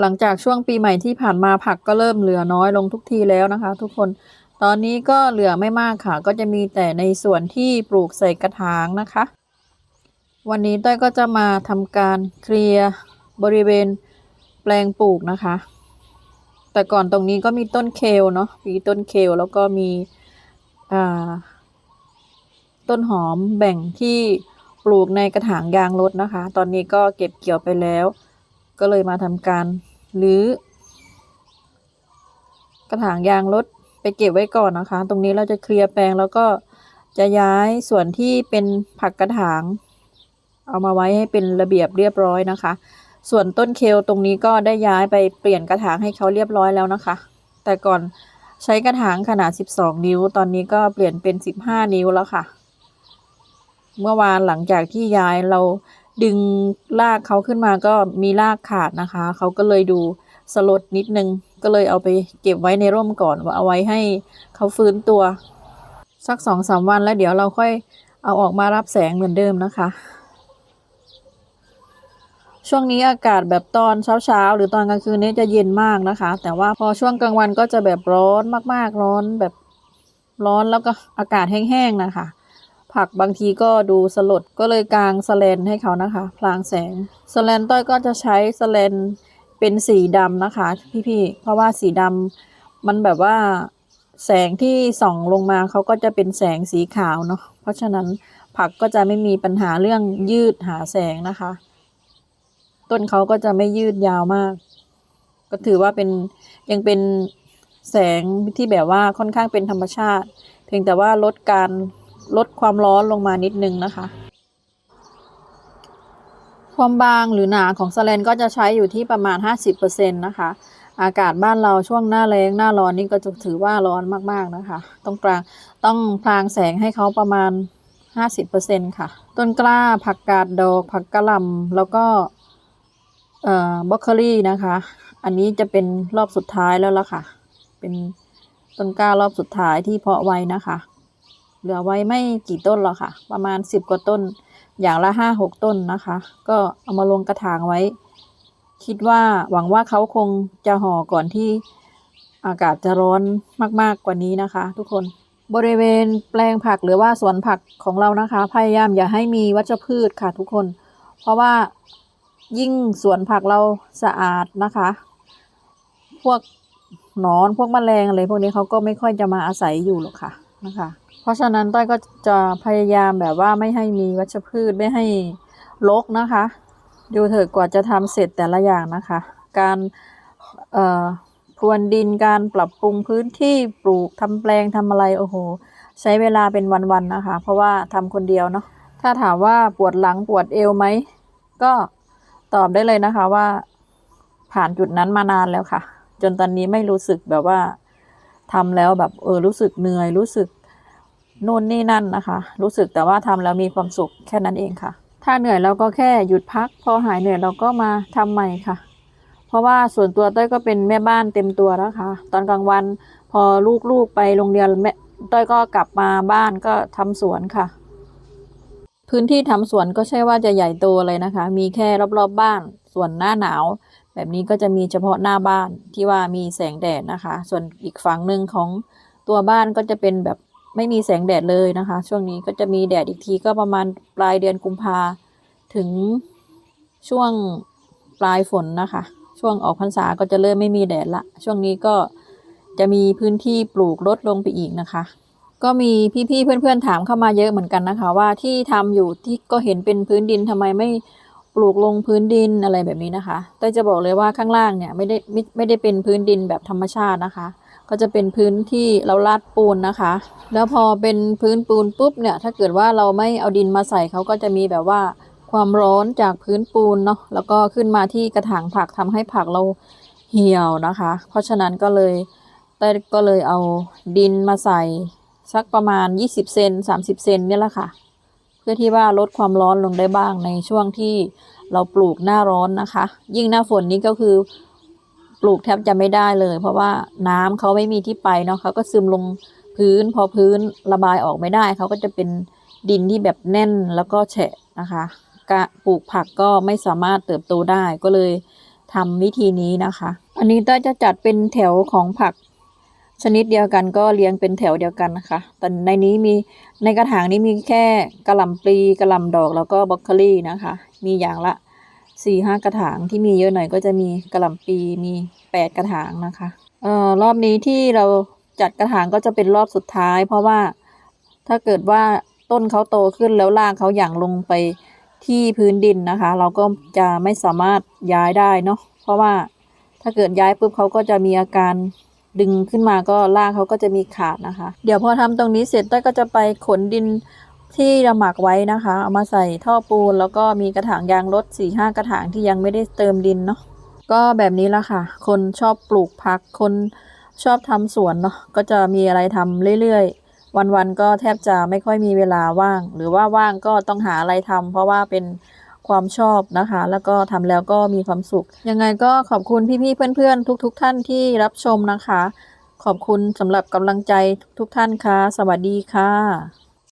หลังจากช่วงปีใหม่ที่ผ่านมาผักก็เริ่มเหลือน้อยลงทุกทีแล้วนะคะ ทุกคนตอนนี้ก็เหลือไม่มากค่ะ ก็จะมีแต่ในส่วนที่ปลูกใส่กระถางนะคะ วันนี้ต้อยก็จะมาทำการเคลียร์บริเวณแปลงปลูกนะคะ แต่ก่อนตรงนี้ก็มีต้นเคลเนาะมีต้นเคลแล้วก็มีต้นหอมแบ่งที่ปลูกในกระถางยางรถนะคะ ตอนนี้ก็เก็บเกี่ยวไปแล้ว ก็เลยมาทำการ หรือกระถางยางรถไปเก็บไว้ก่อนนะคะ ตรงนี้เราจะเคลียร์แปลงแล้วก็จะย้ายส่วนที่เป็นผักกระถาง เอามาไว้ให้เป็นระเบียบเรียบร้อยนะคะ ส่วนต้นเคลตรงนี้ก็ได้ย้ายไปเปลี่ยนกระถางให้เขาเรียบร้อยแล้วนะคะ แต่ก่อนใช้กระถางขนาด 12 นิ้ว ตอนนี้ก็เปลี่ยนเป็น 15 นิ้วแล้วค่ะ เมื่อวานหลังจากที่ย้ายเรา ดึงรากเขาขึ้นมาก็มีรากขาดนะคะ เขาก็เลยดูสลดนิดนึง ก็เลยเอาไปเก็บไว้ในร่มก่อนว่าเอาไว้ให้เขาฟื้นตัว สักสองสามวันแล้วเดี๋ยวเราค่อยเอาออกมารับแสงเหมือนเดิมนะคะ ช่วงนี้อากาศแบบตอนเช้าๆ หรือตอนกลางคืนนี้จะเย็นมากนะคะ แต่ว่าพอช่วงกลางวันก็จะแบบร้อนมากๆร้อนแบบร้อนแล้วก็อากาศแห้งๆนะคะ ผักบางทีก็ดูสลดก็เลยกางสแลนให้เขานะคะ พลางแสงสแลนต้อยก็จะใช้สแลนเป็นสีดำนะคะ พี่ๆเพราะว่าสีดำมันแบบว่าแสงที่ส่องลงมาเขาก็จะเป็นแสงสีขาวเนาะเพราะฉะนั้นผักก็จะไม่มีปัญหาเรื่องยืดหาแสงนะคะ ต้นเขาก็จะไม่ยืดยาวมาก ก็ถือว่าเป็นยังเป็นแสงที่แบบว่าค่อนข้างเป็นธรรมชาติ เพียงแต่ว่าลดการ ลดความร้อนลงมานิดนึงนะคะ ความบางหรือหนาของสแลนก็จะใช้อยู่ที่ประมาณ 50%นะคะ อากาศบ้านเราช่วงหน้าแล้งหน้าร้อนนี่ก็จะถือว่าร้อนมากๆนะคะต้องกลางต้องพรางแสงให้เขาประมาณ 50%ค่ะ ต้นกล้าผักกาดดอกผักกะหล่ำแล้วก็เอ่อบล็อกโคลี่นะคะ อันนี้จะเป็นรอบสุดท้ายแล้วล่ะค่ะ เป็นต้นกล้ารอบสุดท้ายที่เพาะไว้นะคะ เหลือไว้ไม่กี่ต้นหรอกค่ะ ประมาณสิบกว่าต้น อย่างละห้าหกต้นนะคะ ก็เอามาลงกระถางไว้ คิดว่าหวังว่าเขาคงจะห่อก่อนที่อากาศจะร้อนมากๆกว่านี้นะคะ ทุกคนบริเวณแปลงผักหรือว่าสวนผักของเรานะคะ พยายามอย่าให้มีวัชพืชค่ะทุกคน เพราะว่ายิ่งสวนผักเราสะอาดนะคะ พวกหนอนพวกแมลงอะไรพวกนี้เขาก็ไม่ค่อยจะมาอาศัยอยู่หรอกค่ะนะคะ ราะฉะนั้นต้อยก็จะพยายามแบบว่าไม่ให้มีวัชพืชไม่ให้รกนะคะ ดูเถิดกว่าจะทำเสร็จแต่ละอย่างนะคะ การเอ่อพรวนดินการปรับปรุงพื้นที่ปลูกทำแปลงทำอะไรโอ้โห ใช้เวลาเป็นวันๆนะคะ เพราะว่าทำคนเดียวเนาะถ้าถามว่าปวดหลังปวดเอวไหมก็ตอบได้เลยนะคะว่า ผ่านจุดนั้นมานานแล้วค่ะ จนตอนนี้ไม่รู้สึกแบบว่าทำแล้วแบบเออรู้สึกเหนื่อยรู้สึก นู่นนี่นั่นนะคะ รู้สึกแต่ว่าทำแล้วมีความสุขแค่นั้นเองค่ะ ถ้าเหนื่อยเราก็แค่หยุดพัก พอหายเหนื่อยเราก็มาทำใหม่ค่ะ เพราะว่าส่วนตัวต้อยก็เป็นแม่บ้านเต็มตัวแล้วค่ะ ตอนกลางวันพอลูกๆไปโรงเรียนแม่ต้อยก็กลับมาบ้านก็ทำสวนค่ะ พื้นที่ทำสวนก็ใช่ว่าจะใหญ่โตเลยนะคะ มีแค่รอบๆบบ้าน ส่วนหน้าหนาว แบบนี้ก็จะมีเฉพาะหน้าบ้านที่ว่ามีแสงแดดนะคะ ส่วนอีกฝั่งหนึ่งของตัวบ้านก็จะเป็นแบบ ไม่มีแสงแดดเลยนะคะ ช่วงนี้ก็จะมีแดดอีกทีก็ประมาณปลายเดือนกุมภาถึงช่วงปลายฝนนะคะ ช่วงออกพรรษาก็จะเริ่มไม่มีแดดละ ช่วงนี้ก็จะมีพื้นที่ปลูกลดลงไปอีกนะคะ ก็มีพี่ๆเพื่อนๆถามเข้ามาเยอะเหมือนกันนะคะ ว่าที่ทำอยู่ที่ก็เห็นเป็นพื้นดินทำไมไม่ปลูกลงพื้นดินอะไรแบบนี้นะคะ แต่จะบอกเลยว่าข้างล่างเนี่ยไม่ได้ไม่ไม่ได้เป็นพื้นดินแบบธรรมชาตินะคะ ก็จะเป็นพื้นที่เราลาดปูนนะคะ แล้วพอเป็นพื้นปูนปุ๊บเนี่ย ถ้าเกิดว่าเราไม่เอาดินมาใส่เขาก็จะมีแบบว่าความร้อนจากพื้นปูนเนาะแล้วก็ขึ้นมาที่กระถางผักทำให้ผักเราเหี่ยวนะคะ เพราะฉะนั้นก็เลยได้ก็เลยเอาดินมาใส่สักประมาณ 20 เซน30 เซนเนี่ยแหละค่ะ เพื่อที่ว่าลดความร้อนลงได้บ้างในช่วงที่เราปลูกหน้าร้อนนะคะ ยิ่งหน้าฝนนี้ก็คือ ปลูกแทบจะไม่ได้เลย เพราะว่าน้ำเขาไม่มีที่ไปเนาะเขาก็ซึมลงพื้น พอพื้นระบายออกไม่ได้ เขาก็จะเป็นดินที่แบบแน่นแล้วก็แฉะนะคะกะปลูกผักก็ไม่สามารถเติบโตได้ก็เลยทำวิธีนี้นะคะ อันนี้ต้าจะจัดเป็นแถวของผัก ชนิดเดียวกันก็เรียงเป็นแถวเดียวกันนะคะ แต่ในนี้มีในกระถางนี้มีแค่กระหล่ำปลีกระหล่ำดอกแล้วก็บรอกโคลีนะคะ มีอย่างละ สี่ห้ากระถางที่มีเยอะหน่อยก็จะมีกระหล่ำปีมีแปดกระถางนะคะเอ่อรอบนี้ที่เราจัดกระถางก็จะเป็นรอบสุดท้าย เพราะว่าถ้าเกิดว่าต้นเขาโตขึ้นแล้วรากเขาหยั่งลงไปที่พื้นดินนะคะ เราก็จะไม่สามารถย้ายได้เนาะเพราะว่าถ้าเกิดย้ายปุ๊บเขาก็จะมีอาการดึงขึ้นมาก็รากเขาก็จะมีขาดนะคะ เดี๋ยวพอทำตรงนี้เสร็จต้อยก็จะไปขนดิน ที่เราหมักไว้นะคะ เอามาใส่ท่อปูน แล้วก็มีกระถางยางรถสี่ห้ากระถางที่ยังไม่ได้เติมดินเนาะก็แบบนี้ละค่ะ คนชอบปลูกผักคนชอบทำสวนเนาะก็จะมีอะไรทำเรื่อยๆ วันๆก็แทบจะไม่ค่อยมีเวลาว่าง หรือว่าว่างก็ต้องหาอะไรทำเพราะว่าเป็นความชอบนะคะ แล้วก็ทำแล้วก็มีความสุข ยังไงก็ขอบคุณพี่ๆเพื่อนๆ ทุก ๆ ท่านที่รับชมนะคะ ขอบคุณสำหรับกำลังใจทุกๆท่านค่ะ สวัสดีค่ะ